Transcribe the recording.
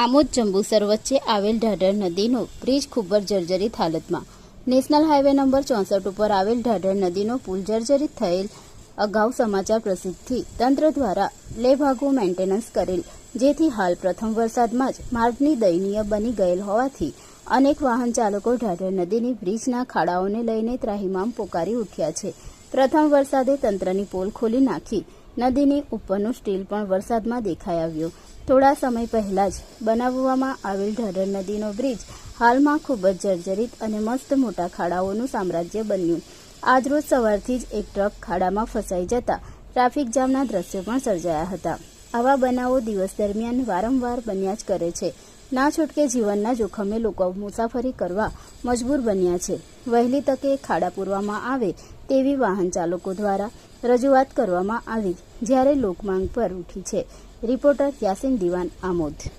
આમોદ જંબુસર વચ્ચે આવેલ ઢાઢર નદીનો બ્રિજ ખૂબ જ જર્જરિત હાલતમાં. નેશનલ હાઈવે નંબર ચોસઠ ઉપર આવેલ ઢાઢર નદીનો પુલ જર્જરિત થયેલ અગાઉ સમાચાર પ્રસિદ્ધથી તંત્ર દ્વારા લે ભાગો મેન્ટેનન્સ કરેલ, જેથી હાલ પ્રથમ વરસાદમાં જ માર્ગની દયનીય બની ગયેલ હોવાથી અનેક વાહન ચાલકો ઢાઢર નદીની બ્રિજના ખાડાઓને લઈને ત્રાહિમામ પોકારી ઉઠ્યા છે. પ્રથમ વરસાદે તંત્રની પોલ ખોલી નાખી. નદીની ઉપરનું સ્ટીલ પણ વરસાદમાં દેખાઈ આવ્યું. થોડા સમય પહેલાં જ બનાવવામાં આવેલ ઢાઢર નદીનો બ્રિજ હાલમાં ખૂબ જ જર્જરિત અને મસ્ત મોટા ખાડાઓનું સામ્રાજ્ય બન્યું. આજરોજ સવારથી જ એક ટ્રક ખાડામાં ફસાઈ જતા ટ્રાફિક જામના દ્રશ્યો પણ સર્જાયા હતા. આવા બનાવો દિવસ દરમિયાન વારંવાર બન્યા જ કરે છે. ના છૂટકે જીવનના જોખમે લોકો મુસાફરી કરવા મજબૂર બન્યા છે. વહેલી તકે ખાડા પૂરવામાં આવે તેવી વાહન ચાલકો દ્વારા રજૂઆત કરવામાં આવી, જ્યારે લોકમાંગ પર ઉઠી છે. રિપોર્ટર યાસીન દિવાન આમોદ.